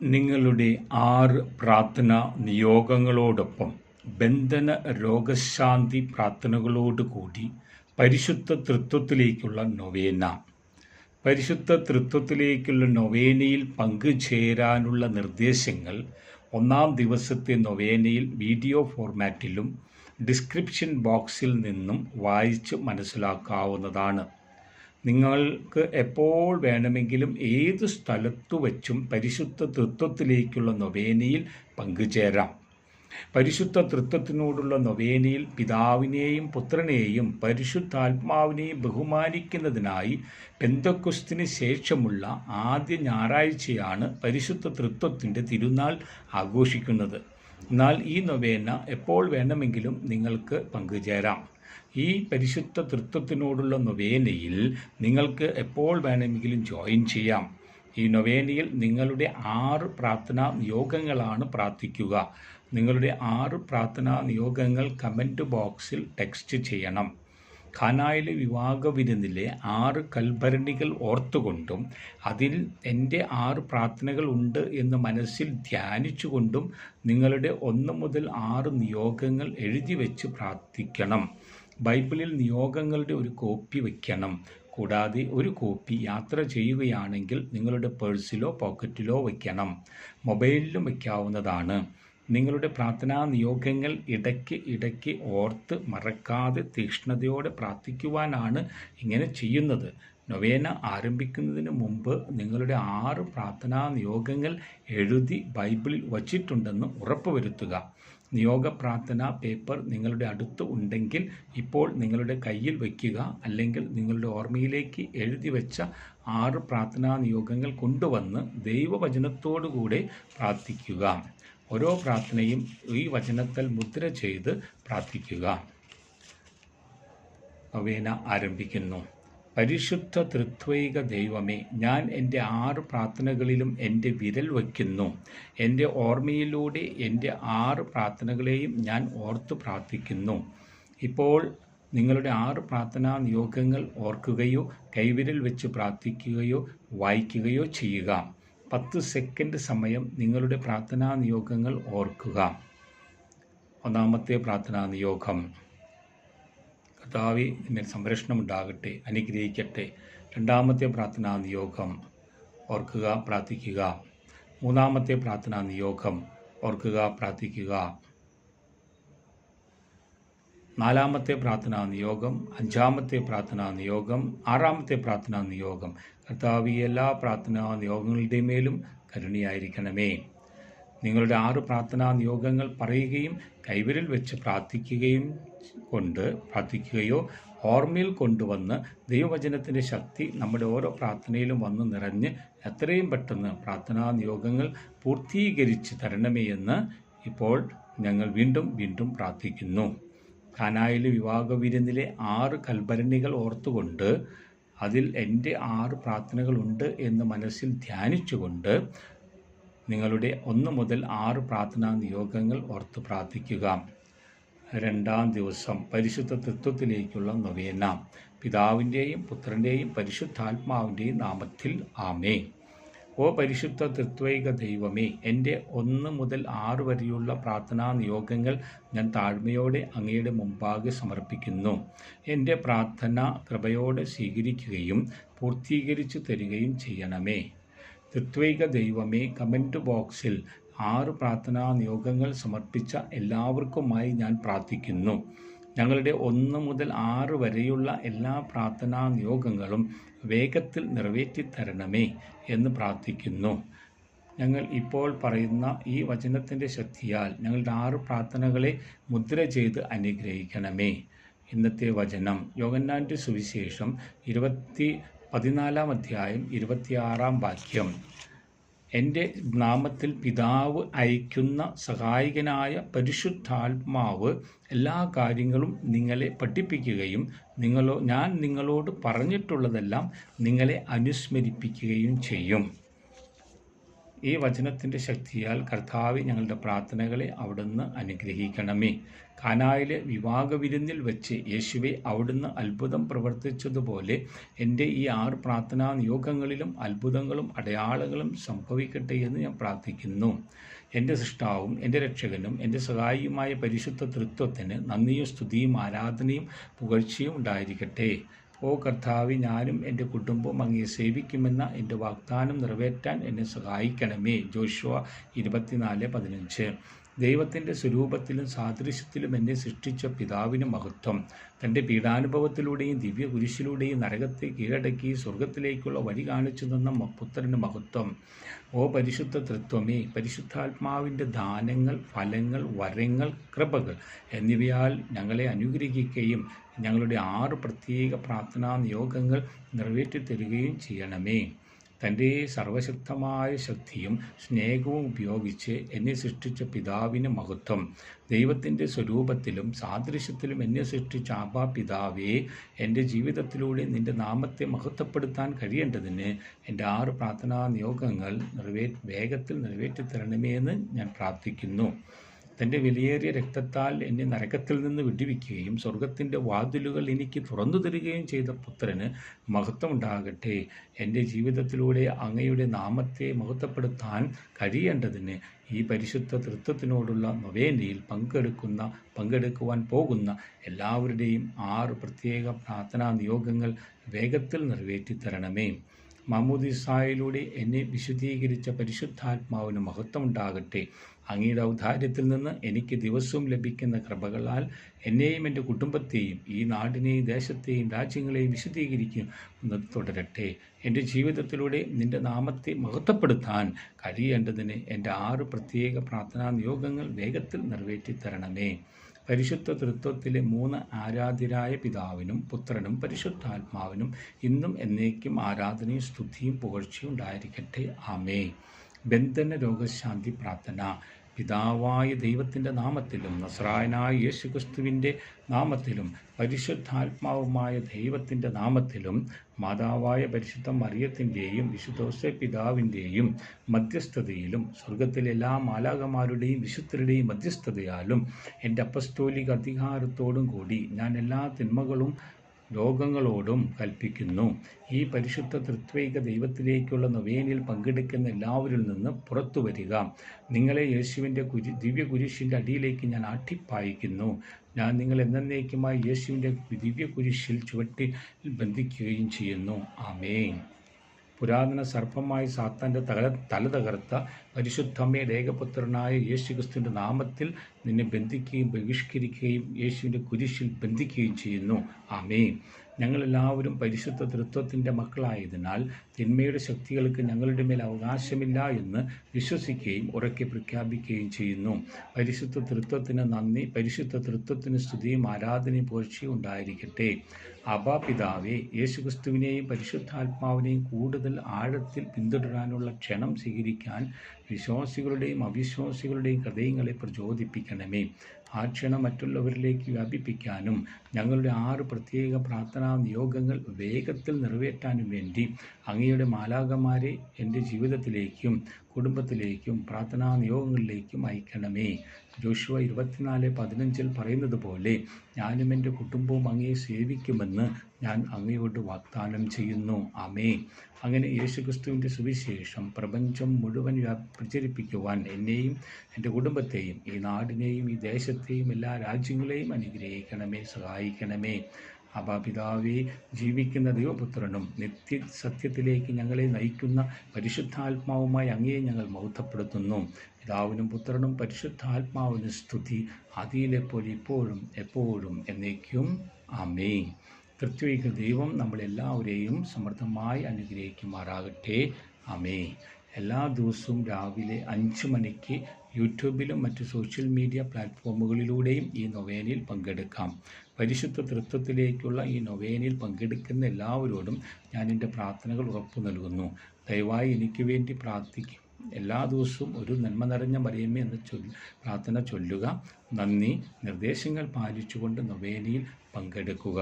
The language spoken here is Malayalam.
നിങ്ങളുടെ ആറ് പ്രാർത്ഥനാ നിയോഗങ്ങളോടൊപ്പം ബന്ധന രോഗശാന്തി പ്രാർത്ഥനകളോടുകൂടി പരിശുദ്ധ തൃത്വത്തിലേക്കുള്ള നൊവേന. പരിശുദ്ധ തൃത്വത്തിലേക്കുള്ള നൊവേനയിൽ പങ്കുചേരാനുള്ള നിർദ്ദേശങ്ങൾ ഒന്നാം ദിവസത്തെ നൊവേനയിൽ വീഡിയോ ഫോർമാറ്റിലും ഡിസ്ക്രിപ്ഷൻ ബോക്സിൽ നിന്നും വായിച്ച് മനസ്സിലാക്കാവുന്നതാണ്. നിങ്ങൾക്ക് എപ്പോൾ വേണമെങ്കിലും ഏത് സ്ഥലത്തു വച്ചും പരിശുദ്ധ തൃത്വത്തിലേക്കുള്ള നൊവേനയിൽ പങ്കുചേരാം. പരിശുദ്ധ തൃത്വത്തിനോടുള്ള നൊവേനയിൽ പിതാവിനെയും പുത്രനെയും പരിശുദ്ധാത്മാവിനെയും ബഹുമാനിക്കുന്നതിനായി പെന്തക്കുസ്തിന് ശേഷമുള്ള ആദ്യ ഞായറാഴ്ചയാണ് പരിശുദ്ധ തൃത്വത്തിന്റെ തിരുനാൾ ആഘോഷിക്കുന്നത്. എന്നാൽ ഈ നൊവേന എപ്പോൾ വേണമെങ്കിലും നിങ്ങൾക്ക് പങ്കുചേരാം. ഈ പരിശുദ്ധ തൃത്വത്തിനോടുള്ള നൊവേനയിൽ നിങ്ങൾക്ക് എപ്പോൾ വേണമെങ്കിലും ജോയിൻ ചെയ്യാം. ഈ നൊവേനയിൽ നിങ്ങളുടെ ആറ് പ്രാർത്ഥനാ നിയോഗങ്ങളാണ് പ്രാർത്ഥിക്കുക. നിങ്ങളുടെ ആറ് പ്രാർത്ഥനാ നിയോഗങ്ങൾ കമന്റ് ബോക്സിൽ ടെക്സ്റ്റ് ചെയ്യണം. ഖാനായിലെ വിവാഹ വിരുന്നിലെ ആറ് കൽഭരണികൾ ഓർത്തുകൊണ്ടും അതിൽ എന്റെ ആറ് പ്രാർത്ഥനകൾ ഉണ്ട് എന്ന് മനസ്സിൽ ധ്യാനിച്ചുകൊണ്ടും നിങ്ങളുടെ ഒന്ന് മുതൽ ആറ് നിയോഗങ്ങൾ എഴുതി വെച്ച് പ്രാർത്ഥിക്കണം. ബൈബിളിൽ നിയോഗങ്ങളുടെ ഒരു കോപ്പി വയ്ക്കണം. കൂടാതെ ഒരു കോപ്പി യാത്ര ചെയ്യുകയാണെങ്കിൽ നിങ്ങളുടെ പേഴ്സിലോ പോക്കറ്റിലോ വയ്ക്കണം. മൊബൈലിലും വയ്ക്കാവുന്നതാണ്. നിങ്ങളുടെ പ്രാർത്ഥനാ നിയോഗങ്ങൾ ഇടയ്ക്ക് ഇടയ്ക്ക് ഓർത്ത് മറക്കാതെ തീക്ഷ്ണതയോടെ പ്രാർത്ഥിക്കുവാനാണ് ഇങ്ങനെ ചെയ്യുന്നത്. നൊവേന ആരംഭിക്കുന്നതിന് മുമ്പ് നിങ്ങളുടെ ആറ് പ്രാർത്ഥനാ നിയോഗങ്ങൾ എഴുതി ബൈബിളിൽ വച്ചിട്ടുണ്ടെന്ന് ഉറപ്പുവരുത്തുക. നിയോഗ പ്രാർത്ഥന പേപ്പർ നിങ്ങളുടെ അടുത്ത് ഉണ്ടെങ്കിൽ ഇപ്പോൾ നിങ്ങളുടെ കയ്യിൽ വയ്ക്കുക അല്ലെങ്കിൽ നിങ്ങളുടെ ഓർമ്മയിലേക്ക് എഴുതി വെച്ച ആറ് പ്രാർത്ഥനാ നിയോഗങ്ങൾ കൊണ്ടുവന്ന് ദൈവവചനത്തോടുകൂടെ പ്രാർത്ഥിക്കുക. ഓരോ പ്രാർത്ഥനയും ഈ വചനത്തിൽ മുദ്ര ചെയ്ത് പ്രാർത്ഥിക്കുക. നൊവേന ആരംഭിക്കുന്നു. പരിശുദ്ധ തൃത്വൈക ദൈവമേ ഞാൻ എന്റെ ആറ് പ്രാർത്ഥനകളിലും എന്റെ വിരൽ വയ്ക്കുന്നു. എന്റെ ഓർമ്മയിലൂടെ എന്റെ ആറ് പ്രാർത്ഥനകളെയും ഞാൻ ഓർത്ത് പ്രാർത്ഥിക്കുന്നു. ഇപ്പോൾ നിങ്ങളുടെ ആറ് പ്രാർത്ഥനാ നിയോഗങ്ങൾ ഓർക്കുകയോ കൈവിരൽ വെച്ച് പ്രാർത്ഥിക്കുകയോ വായിക്കുകയോ ചെയ്യുക. പത്ത് സെക്കൻഡ് സമയം നിങ്ങളുടെ പ്രാർത്ഥനാ നിയോഗങ്ങൾ ഓർക്കുക. ഒന്നാമത്തെ പ്രാർത്ഥനാ നിയോഗം. കർത്താവെ മേൽ സംരക്ഷണം ഉണ്ടാകട്ടെ അനുഗ്രഹിക്കട്ടെ. രണ്ടാമത്തെ പ്രാർത്ഥനാ നിയോഗം ഓർക്കുക പ്രാർത്ഥിക്കുക. മൂന്നാമത്തെ പ്രാർത്ഥനാ നിയോഗം ഓർക്കുക പ്രാർത്ഥിക്കുക. നാലാമത്തെ പ്രാർത്ഥനാ നിയോഗം അഞ്ചാമത്തെ പ്രാർത്ഥനാ നിയോഗം ആറാമത്തെ പ്രാർത്ഥനാ നിയോഗം. കർത്താവ് എല്ലാ പ്രാർത്ഥനാ നിയോഗങ്ങളുടെ മേലും കരുണിയായിരിക്കണമേ. നിങ്ങളുടെ ആറ് പ്രാർത്ഥനാ നിയോഗങ്ങൾ പറയുകയും കൈവിരൽ വെച്ച് പ്രാർത്ഥിക്കുകയും കൊണ്ട് പ്രാർത്ഥിക്കുകയോ ഓർമ്മയിൽ കൊണ്ടുവന്ന് ദൈവവചനത്തിന്റെ ശക്തി നമ്മുടെ ഓരോ പ്രാർത്ഥനയിലും വന്ന് നിറഞ്ഞ് എത്രയും പെട്ടെന്ന് പ്രാർത്ഥനാ നിയോഗങ്ങൾ പൂർത്തീകരിച്ച് തരണമേ എന്ന് ഇപ്പോൾ ഞങ്ങൾ വീണ്ടും വീണ്ടും പ്രാർത്ഥിക്കുന്നു. കാനായിലെ വിവാഹ വിരുന്നിലെ ആറ് കൽഭരണികൾ ഓർത്തുകൊണ്ട് അതിൽ എന്റെ ആറ് പ്രാർത്ഥനകളുണ്ട് എന്ന് മനസ്സിൽ ധ്യാനിച്ചുകൊണ്ട് നിങ്ങളുടെ ഒന്ന് മുതൽ ആറ് പ്രാർത്ഥനാ നിയോഗങ്ങൾ ഓർത്ത് പ്രാർത്ഥിക്കുക. രണ്ടാം ദിവസം പരിശുദ്ധ തത്വത്തിലേക്കുള്ള നൊവേന. പിതാവിന്റെയും പുത്രന്റെയും പരിശുദ്ധാത്മാവിന്റെയും നാമത്തിൽ ആമേ ഓ പരിശുദ്ധ തൃത്വൈക ദൈവമേ എന്റെ ഒന്ന് മുതൽ ആറ് വരെയുള്ള പ്രാർത്ഥനാ നിയോഗങ്ങൾ ഞാൻ താഴ്മയോടെ അങ്ങയുടെ മുമ്പാകെ സമർപ്പിക്കുന്നു. എന്റെ പ്രാർത്ഥന കൃപയോടെ സ്വീകരിക്കുകയും പൂർത്തീകരിച്ചു തരികയും ചെയ്യണമേ. തൃത്വൈക ദൈവമേ കമന്റ് ബോക്സിൽ ആറ് പ്രാർത്ഥനാ നിയോഗങ്ങൾ സമർപ്പിച്ച എല്ലാവർക്കുമായി ഞാൻ പ്രാർത്ഥിക്കുന്നു. ഞങ്ങളുടെ ഒന്ന് മുതൽ ആറ് വരെയുള്ള എല്ലാ പ്രാർത്ഥനാ നിയോഗങ്ങളും വേഗത്തിൽ നിറവേറ്റിത്തരണമേ എന്ന് പ്രാർത്ഥിക്കുന്നു. ഞങ്ങൾ ഇപ്പോൾ പറയുന്ന ഈ വചനത്തിന്റെ ശക്തിയാൽ ഞങ്ങളുടെ ആറ് പ്രാർത്ഥനകളെ മുദ്ര ചെയ്ത് അനുഗ്രഹിക്കണമേ. ഇന്നത്തെ വചനം യോഗന്നാന്റെ സുവിശേഷം ഇരുപത്തി പതിനാലാം അധ്യായം ഇരുപത്തിയാറാം വാക്യം. എന്റെ നാമത്തിൽ പിതാവ് അയക്കുന്ന സഹായകനായ പരിശുദ്ധാത്മാവ് എല്ലാ കാര്യങ്ങളും നിങ്ങളെ പഠിപ്പിക്കുകയും നിങ്ങളോ ഞാൻ നിങ്ങളോട് പറഞ്ഞിട്ടുള്ളതെല്ലാം നിങ്ങളെ അനുസ്മരിപ്പിക്കുകയും ചെയ്യും. ഈ വചനത്തിന്റെ ശക്തിയാൽ കർത്താവ് ഞങ്ങളുടെ പ്രാർത്ഥനകളെ അവിടുന്ന് അനുഗ്രഹിക്കണമേ. കാനായിലെ വിവാഹ വിരുന്നിൽ വെച്ച് യേശുവെ അവിടുന്ന് അത്ഭുതം പ്രവർത്തിച്ചതുപോലെ എന്റെ ഈ ആറ് പ്രാർത്ഥനാ നിയോഗങ്ങളിലും അത്ഭുതങ്ങളും അടയാളങ്ങളും സംഭവിക്കട്ടെ എന്ന് ഞാൻ പ്രാർത്ഥിക്കുന്നു. എന്റെ സൃഷ്ടാവും എന്റെ രക്ഷകനും എന്റെ സഹായിയുമായ പരിശുദ്ധ തൃത്വത്തിന് നന്ദിയും സ്തുതിയും ആരാധനയും പുകഴ്ചയും ഉണ്ടായിരിക്കട്ടെ. ഓ കർത്താവ് ഞാനും എന്റെ കുടുംബവും അങ്ങേ സേവിക്കുമെന്ന എന്റെ വാഗ്ദാനം നിറവേറ്റാൻ എന്നെ സഹായിക്കണമേ. ജോഷുവ ഇരുപത്തിനാല് പതിനഞ്ച്. ദൈവത്തിന്റെ സ്വരൂപത്തിലും സാദൃശ്യത്തിലും എന്നെ സൃഷ്ടിച്ച പിതാവിന് മഹത്വം. തന്റെ പീഡാനുഭവത്തിലൂടെയും ദിവ്യ കുരിശിലൂടെയും നരകത്തെ കീഴടക്കി സ്വർഗത്തിലേക്കുള്ള വഴി കാണിച്ചു തന്ന പുത്രന് മഹത്വം. ഓ പരിശുദ്ധ തൃത്വമേ പരിശുദ്ധാത്മാവിന്റെ ദാനങ്ങൾ ഫലങ്ങൾ വരങ്ങൾ കൃപകൾ എന്നിവയാൽ ഞങ്ങളെ അനുഗ്രഹിക്കുകയും ഞങ്ങളുടെ ആറ് പ്രത്യേക പ്രാർത്ഥനാ നിയോഗങ്ങൾ നിറവേറ്റി തരികയും ചെയ്യണമേ. തന്റെ സർവശക്തമായ ശക്തിയും സ്നേഹവും ഉപയോഗിച്ച് എന്നെ സൃഷ്ടിച്ച പിതാവിന് മഹത്വം. ദൈവത്തിന്റെ സ്വരൂപത്തിലും സാദൃശ്യത്തിലും എന്നെ സൃഷ്ടിച്ച ആബാ പിതാവേ എന്റെ ജീവിതത്തിലൂടെ നിന്റെ നാമത്തെ മഹത്വപ്പെടുത്താൻ കഴിയേണ്ടതിന് എന്റെ ആറ് പ്രാർത്ഥനാ നിയോഗങ്ങൾ നിറവേ വേഗത്തിൽ നിറവേറ്റിത്തരണമേ എന്ന് ഞാൻ പ്രാർത്ഥിക്കുന്നു. തന്റെ വിലയേറിയ രക്തത്താൽ എന്നെ നരകത്തിൽ നിന്ന് വിടുവിക്കുകയും സ്വർഗത്തിന്റെ വാതിലുകൾ എനിക്ക് തുറന്നു തരികയും ചെയ്ത പുത്രന് മഹത്വമുണ്ടാകട്ടെ. എന്റെ ജീവിതത്തിലൂടെ അങ്ങയുടെ നാമത്തെ മഹത്വപ്പെടുത്താൻ കഴിയേണ്ടതിന് ഈ പരിശുദ്ധ തൃത്വത്തിനോടുള്ള നൊവേനയിൽ പങ്കെടുക്കുന്ന പങ്കെടുക്കുവാൻ പോകുന്ന എല്ലാവരുടെയും ആറ് പ്രത്യേക പ്രാർത്ഥനാ നിയോഗങ്ങൾ വേഗത്തിൽ നിറവേറ്റി തരണമേ മാമോദിസായിലൂടെ എന്നെ വിശുദ്ധീകരിച്ച പരിശുദ്ധാത്മാവിന് മഹത്വമുണ്ടാകട്ടെ. അങ്ങയുടെ ഔദാര്യത്തിൽ നിന്ന് എനിക്ക് ദിവസവും ലഭിക്കുന്ന കൃപകളാൽ എന്നെയും എന്റെ കുടുംബത്തെയും ഈ നാടിനെയും ദേശത്തെയും രാജ്യങ്ങളെയും വിശദീകരിക്കുന്നത് തുടരട്ടെ. എന്റെ ജീവിതത്തിലൂടെ നിന്റെ നാമത്തെ മഹത്വപ്പെടുത്താൻ കഴിയേണ്ടതിന് എന്റെ ആറ് പ്രത്യേക പ്രാർത്ഥനാ നിയോഗങ്ങൾ വേഗത്തിൽ നിറവേറ്റി തരണമേ പരിശുദ്ധ തൃത്വത്തിലെ മൂന്ന് ആരാധ്യരായ പിതാവിനും പുത്രനും പരിശുദ്ധാത്മാവിനും ഇന്നും എന്നേക്കും ആരാധനയും സ്തുതിയും പുകഴ്ചയും ഉണ്ടായിരിക്കട്ടെ. ആമേ ബന്ധന രോഗശാന്തി പ്രാർത്ഥന. പിതാവായ ദൈവത്തിന്റെ നാമത്തിലും നസ്രായനായ യേശുക്രിസ്തുവിന്റെ നാമത്തിലും പരിശുദ്ധാത്മാവുമായ ദൈവത്തിന്റെ നാമത്തിലും മാതാവായ പരിശുദ്ധ മറിയത്തിന്റെയും വിശുദ്ധോസ പിതാവിന്റെയും മധ്യസ്ഥതയിലും സ്വർഗത്തിലെ എല്ലാ മാലാകമാരുടെയും വിശുദ്ധരുടെയും മധ്യസ്ഥതയാലും എന്റെ അപ്പസ്തോലിക അധികാരത്തോടും കൂടി ഞാൻ എല്ലാ തിന്മകളും ലോകങ്ങളോടും കൽപ്പിക്കുന്നു. ഈ പരിശുദ്ധ തൃത്വൈക ദൈവത്തിലേക്കുള്ള നൊവേനിൽ പങ്കെടുക്കുന്ന എല്ലാവരിൽ നിന്ന് പുറത്തു വരിക. നിങ്ങളെ യേശുവിന്റെ കുരി ദിവ്യ കുരിശിന്റെ അടിയിലേക്ക് ഞാൻ ആട്ടിപ്പായിക്കുന്നു. ഞാൻ നിങ്ങൾ എന്നേക്കുമായി യേശുവിന്റെ ദിവ്യ കുരിശിൽ ചുവട്ടിൽ ബന്ധിക്കുകയും ചെയ്യുന്നു. ആമേൻ. പുരാതന സർപ്പമായി സാത്താന്റെ തല തല തകർത്ത പരിശുദ്ധമ്മയുടെ ദേഹപുത്രനായ യേശു ക്രിസ്തുവിന്റെ നാമത്തിൽ നിന്നെ ബന്ധിക്കുകയും ബഹിഷ്കരിക്കുകയും യേശുവിന്റെ കുരിശിൽ ബന്ധിക്കുകയും ചെയ്യുന്നു. ആമേ ഞങ്ങളെല്ലാവരും പരിശുദ്ധ തൃത്വത്തിന്റെ മക്കളായതിനാൽ തിന്മയുടെ ശക്തികൾക്ക് ഞങ്ങളുടെ മേൽ അവകാശമില്ല എന്ന് വിശ്വസിക്കുകയും ഉറക്കെ പ്രഖ്യാപിക്കുകയും ചെയ്യുന്നു. പരിശുദ്ധ തൃത്വത്തിന് നന്ദി പരിശുദ്ധ തൃത്വത്തിന് സ്തുതിയും ആരാധനയും പോഴ്ചയും ഉണ്ടായിരിക്കട്ടെ. അബാ പിതാവെ യേശുക്രിസ്തുവിനെയും പരിശുദ്ധാത്മാവിനെയും കൂടുതൽ ആഴത്തിൽ പിന്തുടരാനുള്ള ക്ഷണം സ്വീകരിക്കാൻ വിശ്വാസികളുടെയും അവിശ്വാസികളുടെയും ഹൃദയങ്ങളെ പ്രചോദിപ്പിക്കണമേ. ആ ക്ഷണം മറ്റുള്ളവരിലേക്ക് വ്യാപിപ്പിക്കാനും ഞങ്ങളുടെ ആറ് പ്രത്യേക പ്രാർത്ഥനാ നിയോഗങ്ങൾ വേഗത്തിൽ നിറവേറ്റാനും വേണ്ടി അങ്ങയുടെ മാലാകമാരെ എന്റെ ജീവിതത്തിലേക്കും കുടുംബത്തിലേക്കും പ്രാർത്ഥനാ നിയോഗങ്ങളിലേക്കും അയക്കണമേ. ജോഷുവ ഇരുപത്തിനാല് പതിനഞ്ചിൽ പറയുന്നത് പോലെ ഞാനും എന്റെ കുടുംബവും അങ്ങയെ സേവിക്കുമെന്ന് ഞാൻ അങ്ങയോട് വാഗ്ദാനം ചെയ്യുന്നു. ആമേ അങ്ങനെ യേശുക്രിസ്തുവിന്റെ സുവിശേഷം പ്രപഞ്ചം മുഴുവൻ പ്രചരിപ്പിക്കുവാൻ എന്നെയും എന്റെ കുടുംബത്തെയും ഈ നാടിനെയും ഈ ദേശത്തെയും എല്ലാ രാജ്യങ്ങളെയും അനുഗ്രഹിക്കണമേ സഹായിക്കണമേ. അബാപിതാവെ ജീവിക്കുന്ന ദൈവപുത്രനും നിത്യ സത്യത്തിലേക്ക് ഞങ്ങളെ നയിക്കുന്ന പരിശുദ്ധാത്മാവുമായി അങ്ങയെ ഞങ്ങൾ മൗത്തപ്പെടുത്തുന്നു പിതാവിനും പുത്രനും പരിശുദ്ധാത്മാവിനും സ്തുതി. അതിയിലെപ്പോലെ ഇപ്പോഴും എപ്പോഴും എന്നേക്കും. ആമേ തൃത്വിക ദൈവം നമ്മളെല്ലാവരെയും സമൃദ്ധമായി അനുഗ്രഹിക്കുമാറാകട്ടെ. അമേ എല്ലാ ദിവസവും രാവിലെ അഞ്ച് മണിക്ക് യൂട്യൂബിലും മറ്റ് സോഷ്യൽ മീഡിയ പ്ലാറ്റ്ഫോമുകളിലൂടെയും ഈ നൊവേനയിൽ പങ്കെടുക്കാം. പരിശുദ്ധ തൃത്വത്തിലേക്കുള്ള ഈ നൊവേനയിൽ പങ്കെടുക്കുന്ന എല്ലാവരോടും ഞാൻ എന്റെ പ്രാർത്ഥനകൾ ഉറപ്പു നൽകുന്നു. ദയവായി എനിക്ക് വേണ്ടി പ്രാർത്ഥിക്കും. എല്ലാ ദിവസവും ഒരു നന്മ നിറഞ്ഞ മറിയമ്മ എന്ന ചൊല്ലി പ്രാർത്ഥന ചൊല്ലുക. നന്ദി. നിർദ്ദേശങ്ങൾ പാലിച്ചുകൊണ്ട് നൊവേനയിൽ പങ്കെടുക്കുക.